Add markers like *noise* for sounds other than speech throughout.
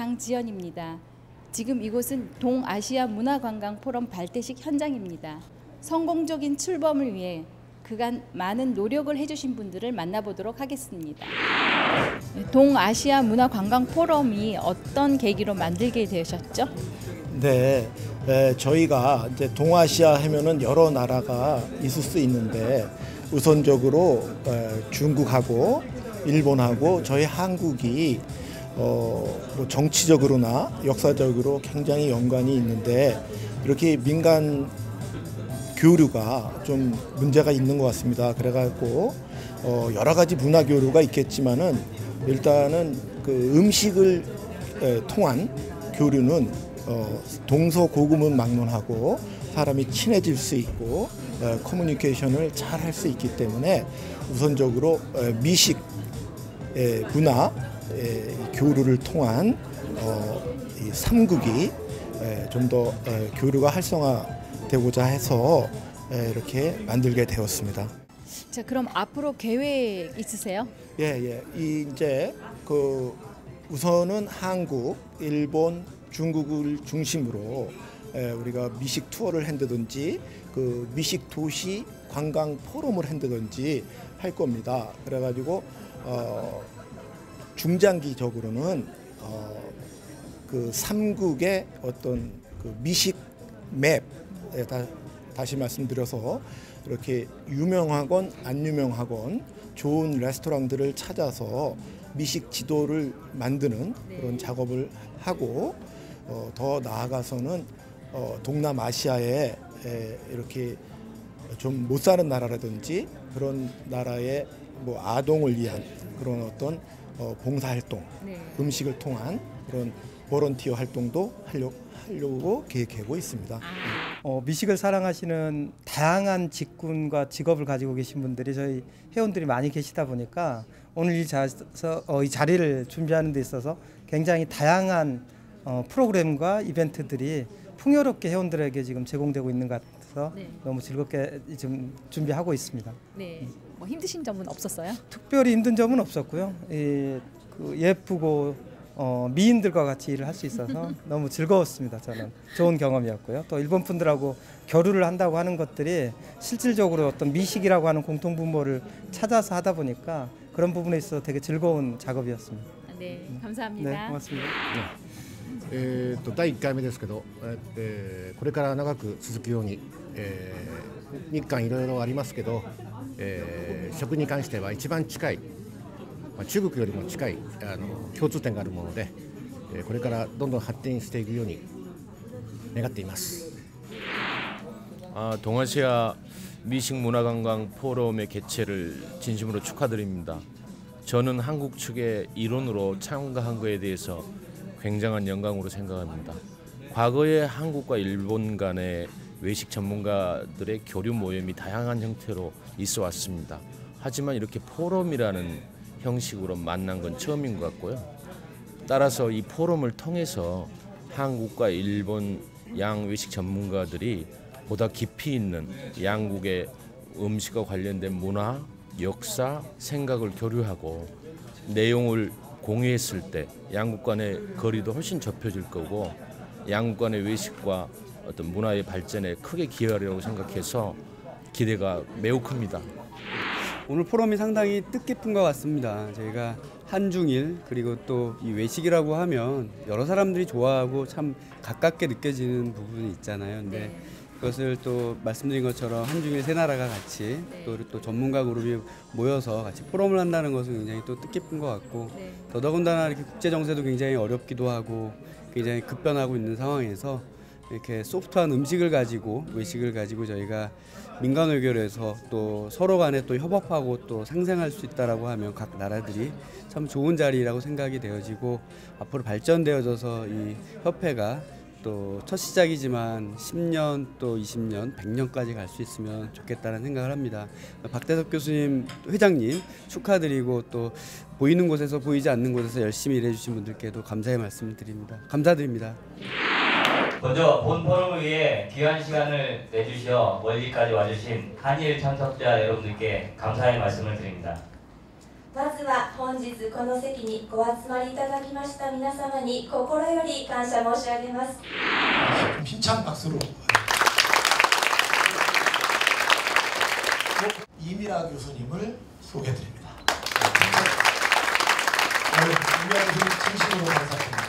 장지연입니다. 지금 이곳은 동아시아 문화관광 포럼 발대식 현장입니다. 성공적인 출범을 위해 그간 많은 노력을 해주신 분들을 만나보도록 하겠습니다. 동아시아 문화관광 포럼이 어떤 계기로 만들게 되셨죠? 네, 에, 저희가 이제 동아시아 하면은 여러 나라가 있을 수 있는데 우선적으로 에, 중국하고 일본하고 저희 한국이 어, 뭐 정치적으로나 역사적으로 굉장히 연관이 있는데 이렇게 민간 교류가 좀 문제가 있는 것 같습니다. 그래갖고 어, 여러 가지 문화 교류가 있겠지만은 일단은 그 음식을 에, 통한 교류는 어, 동서고금은 막론하고 사람이 친해질 수 있고 어, 커뮤니케이션을 잘 할 수 있기 때문에 우선적으로 어, 미식 에, 문화 에, 교류를 통한 어, 이 삼국이 좀 더 교류가 활성화되고자 해서 에, 이렇게 만들게 되었습니다. 자, 그럼 앞으로 계획 있으세요? 예, 예. 이 이제 그 우선은 한국, 일본, 중국을 중심으로 에, 우리가 미식 투어를 한다든지 그 미식 도시 관광 포럼을 한다든지 할 겁니다. 그래가지고 어, 중장기적으로는 어, 그 삼국의 어떤 그 미식 맵에 다, 다시 말씀드려서 이렇게 유명하건 안 유명하건 좋은 레스토랑들을 찾아서 미식 지도를 만드는 그런 작업을 하고 어, 더 나아가서는 어, 동남아시아에 에, 이렇게 좀 못 사는 나라라든지 그런 나라의 뭐 아동을 위한 그런 어떤 어, 봉사활동, 네. 음식을 통한 그런 보런티어 활동도 하려고, 하려고 계획하고 있습니다. 어, 미식을 사랑하시는 다양한 직군과 직업을 가지고 계신 분들이 저희 회원들이 많이 계시다 보니까 오늘 이, 자서, 어, 이 자리를 준비하는 데 있어서 굉장히 다양한 어, 프로그램과 이벤트들이 풍요롭게 회원들에게 지금 제공되고 있는 것 같아 서 네. 너무 즐겁게 지금 준비하고 있습니다. 네. 뭐 힘드신 점은 없었어요? 특별히 힘든 점은 없었고요. 이, 그 예쁘고 어, 미인들과 같이 일을 할 수 있어서 *laughs* 너무 즐거웠습니다. 저는 좋은 경험이었고요. 또 일본 분들하고 교류를 한다고 하는 것들이 실질적으로 어떤 미식이라고 하는 공통 분모를 찾아서 하다 보니까 그런 부분에 있어서 되게 즐거운 작업이었습니다. 네, 네, 감사합니다. 고맙습니다.えー、と第1回目ですけど、えーこれから長く続くように、 えー、日韓いろいろありますけど、えー、食に関しては一番近い、まあ、中国よりも近いあの共通点があるもので、えこれからどんどん発展していくように願っています。あ동아시아 미식 문화관광 포럼의 개최를 진심으로 축하드립니 다. 저는 한국 측의 일원으로 참가한 것에 대해서 굉장한 영광으로 생각합니 다. 과거에 한국과 일본 간의 외식 전문가들의 교류 모임이 다양한 형태로 있어 왔습니다. 하지만 이렇게 포럼이라는 형식으로 만난 건 처음인 것 같고요. 따라서 이 포럼을 통해서 한국과 일본 양 외식 전문가들이 보다 깊이 있는 양국의 음식과 관련된 문화, 역사, 생각을 교류하고 내용을 공유했을 때 양국 간의 거리도 훨씬 좁혀질 거고 양국 간의 외식과 어떤 문화의 발전에 크게 기여하리라고 생각해서 기대가 매우 큽니다. 오늘 포럼이 상당히 뜻깊은 것 같습니다. 저희가 한중일 그리고 또 이 외식이라고 하면 여러 사람들이 좋아하고 참 가깝게 느껴지는 부분이 있잖아요. 근데 네. 그것을 또 말씀드린 것처럼 한중일 세 나라가 같이 네. 또, 또 전문가 그룹이 모여서 같이 포럼을 한다는 것은 굉장히 또 뜻깊은 것 같고 네. 더더군다나 이렇게 국제 정세도 굉장히 어렵기도 하고 굉장히 급변하고 있는 상황에서 이렇게 소프트한 음식을 가지고 외식을 가지고 저희가 민간 외교에서 또 서로 간에 또 협업하고 또 상생할 수 있다라고 하면 각 나라들이 참 좋은 자리라고 생각이 되어지고 앞으로 발전되어져서 이 협회가 또 첫 시작이지만 10년 또 20년 100년까지 갈 수 있으면 좋겠다는 생각을 합니다. 박대석 교수님 회장님 축하드리고 또 보이는 곳에서 보이지 않는 곳에서 열심히 일해주신 분들께도 감사의 말씀을 드립니다. 감사드립니다. 먼저 본 포럼을 위해 귀한 시간을 내주셔 멀리까지 와주신 한일 참석자 여러분들께 감사의 말씀을 드립니다. まずは本日この席にご集まりいただきました皆様に心より感謝申し上げます 좀 힘찬 박수로 이미라 교수님을 소개드립니다. 오늘 이미라 교수님 진심으로 감사드립니다.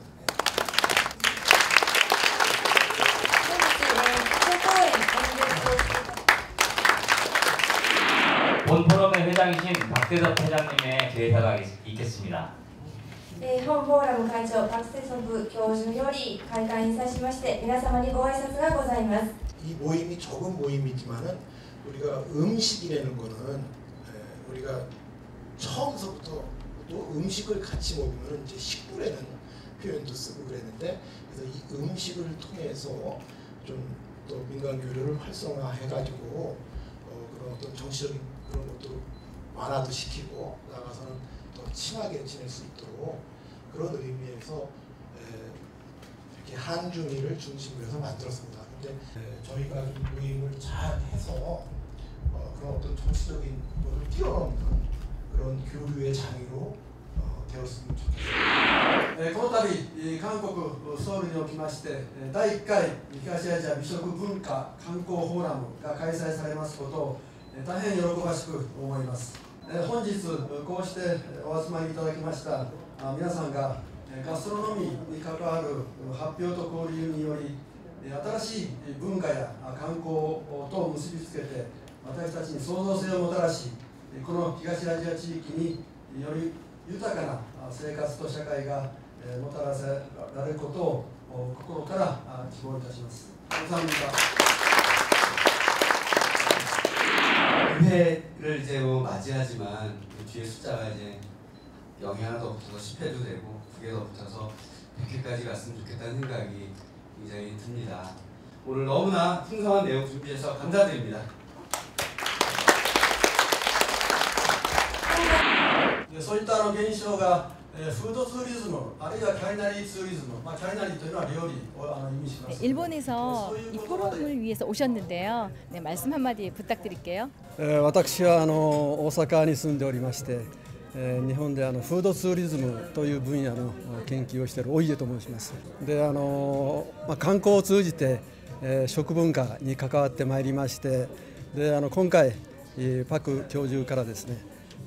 본 포럼의 회장이신 박대섭 회장님의 기획사가 있- 있겠습니다. えー本フォーラム会長パク・セソブ教授より開会にさしまして皆様にご挨拶がございます 이 모임이 적은 모임이지만은 우리가 음식이라는 거는 에, 우리가 처음서부터 또 음식을 같이 먹으면 이제 식구라는 표현도 쓰고 그랬는데 그래서 이 음식을 통해서 좀 또 민간 교류를 활성화해가지고 어, 그런 어떤 정치적인 그런 것도 완화도 시키고 나가서는 더 친하게 지낼 수 있도록 그런 의미에서 이렇게 한중일을 중심으로 해서 만들었습니다. 근데 저희가 이 모임을 잘 해서 어, 그런 어떤 정치적인 것을 뛰어넘는 그런 교류의 장이로 어, 되었으면 좋겠습니다. この度韓国ソウルにおきまして第1回東アジア美食文化観光フォーラムが開催されますことを 大変喜ばしく思います本日こうしてお集まりいただきました皆さんがガストロノミーに関わる発表と交流により新しい文化や観光と結びつけて私たちに創造性をもたらしこの東アジア地域により豊かな生活と社会がもたらせられることを心から希望いたします。 감사합니다 회를 이제 뭐 맞이하지만 그 뒤에 숫자가 이제 0이 하나 더 붙어서 10회도 되고 9개 더 붙어서 100회까지 갔으면 좋겠다는 생각이 굉장히 듭니다. 오늘 너무나 풍성한 내용 준비해서 감사드립니다. そういったあの現象が、えーフードツーリズムあるいはキャリナリーツーリズム、まあ、キャリナリーというのは料理をあの意味します。 일본에서 이 포럼을 위해서 오셨는데요. 네, 말씀 한마디 부탁드릴게요. えー私はあの大阪に住んでおりまして、えー日本であのフードツーリズムという分野の研究をしている大家と申しますであの、まあ、観光を通じて、えー食文化に関わってまいりましてであの今回えーパク教授からですね、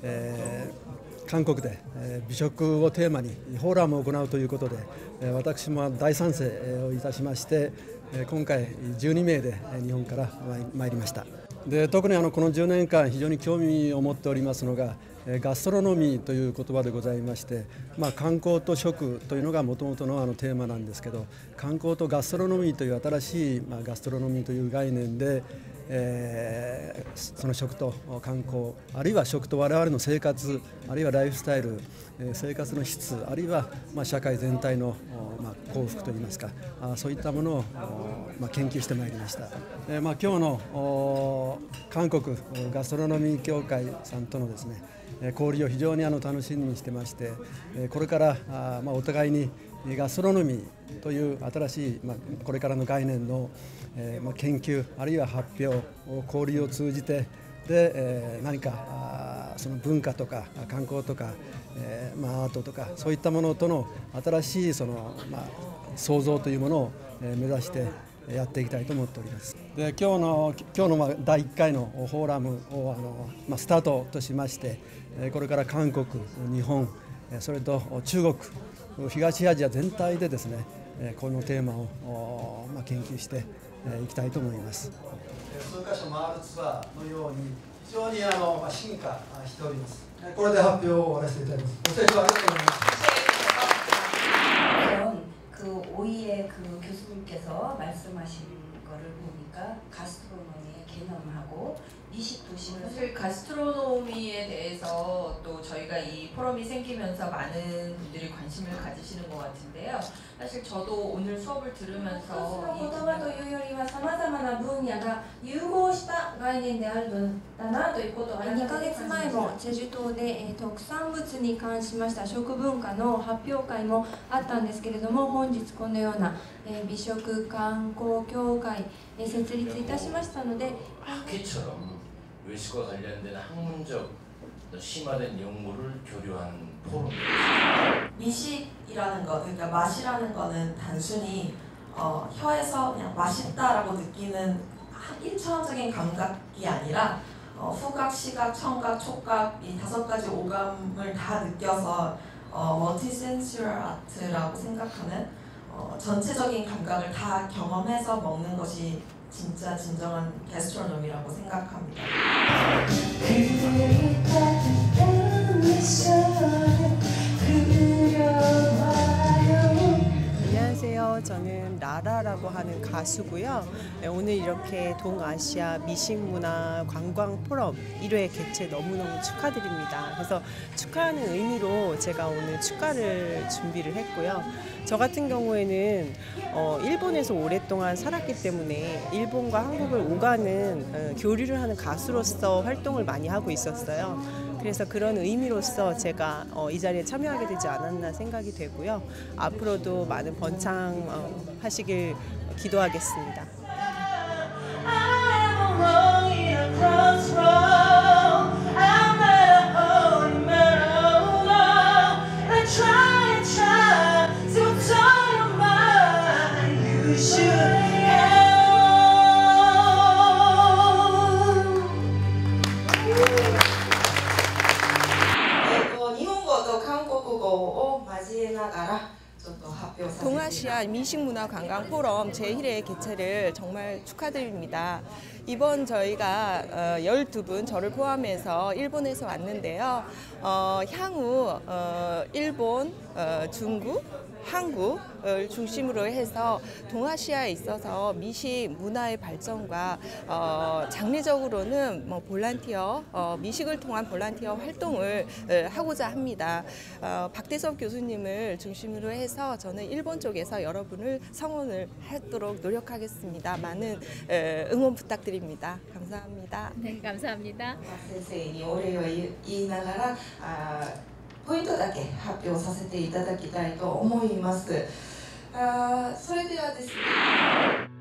えー 韓国で、えー美食をテーマにフォーラムを行うということで、えー私も大賛成をいたしまして、えー今回12名でえー日本から参参りました。で特にあのこの10年間非常に興味を持っておりますのがガストロノミーという言葉でございまして、まあ、観光と食というのがもともとのあのテーマなんですけど観光とガストロノミーという新しい、まあ、ガストロノミーという概念で、えーその食と観光あるいは食と我々の生活あるいはライフスタイル、生活の質あるいは、まあ、社会全体の、まあ、幸福といいますかあそういったものを、まあ、研究してまいりました、えーまあ、今日の韓国ガストロノミー協会さんとのですね交流を非常にあの楽しみにしてまして、これからあまあお互いにガストロノミーという新しい、まあ、これからの概念の、えまあ、研究あるいは発表交流を通じてで、え何かあその文化とか観光とか、えまあ、アートとかそういったものとの新しいその、まあ、創造というものを、目指してやっていきたいと思っております。で今日の今日のまあ第1回のフォーラムをあの、まあ、スタートとしましてこれから韓国日本それと中国東アジア全体でですねこのテーマを、まあ、研究していきたいと思います。数箇所回るツアーのように非常にあの、まあ、進化しております。これで発表を終わらせていただきます。ご清聴ありがとうございました 오이의 그 교수님께서 말씀하신 거를 보니까 가스트로노미의 개념하고 20도시면 사실 가스트로노미에 대해서 또 저희가 이 포럼이 생기면서 많은 분들이 관심을 가지시는 것 같은데 요. 사실 저도 오늘 수업을 들으면서言葉というよりは様々な分野が融合した概念であるのだなということは2ヶ月前も제주도で特産物に関しました食文化の発表会もあったんですけれども本日このような美食観光協会設立いたしましたので 외식과 관련된 학문적 심화된 연구를 교류한 포럼입니다. 미식이라는 거, 그러니까 맛이라는 거는 단순히 어, 혀에서 그냥 맛있다라고 느끼는 한- 일차원적인 감각이 아니라 어, 후각, 시각, 청각, 촉각 이 다섯 가지 오감을 다 느껴서 어, 멀티센슈얼 아트라고 생각하는 어, 전체적인 감각을 다 경험해서 먹는 것이 진짜 진정한 게스트로놈이라고 생각합니다. 저는 라라라고 하는 가수고요. 네, 오늘 이렇게 동아시아 미식문화 관광 포럼 1회 개최 너무너무 축하드립니다. 그래서 축하하는 의미로 제가 오늘 축가를 준비를 했고요. 저 같은 경우에는 어, 일본에서 오랫동안 살았기 때문에 일본과 한국을 오가는 어, 교류를 하는 가수로서 활동을 많이 하고 있었어요. 그래서 그런 의미로서 제가 어, 이 자리에 참여하게 되지 않았나 생각이 되고요. 앞으로도 많은 번창 어, 하시길 기도하겠습니다. 동아시아 미식문화 관광 포럼 제1회 개최를 정말 축하드립니다. 이번 저희가 어, 12분 저를 포함해서 일본에서 왔는데요. 어, 향후 어, 일본, 어, 중국, 한국을 중심으로 해서 동아시아에 있어서 미식 문화의 발전과 어, 장래적으로는 뭐 볼란티어 어, 미식을 통한 볼란티어 활동을 어, 하고자 합니다. 어, 박대섭 교수님을 중심으로 해서 저는 일본 쪽에서 여러분을 성원을 하도록 노력하겠습니다. 많은 어, 응원 부탁드립니다. 감사합니다. 네, 감사합니다. 先生にお礼を言い言いながらあー ポイントだけ発表させていただきたいと思います。あそれではですね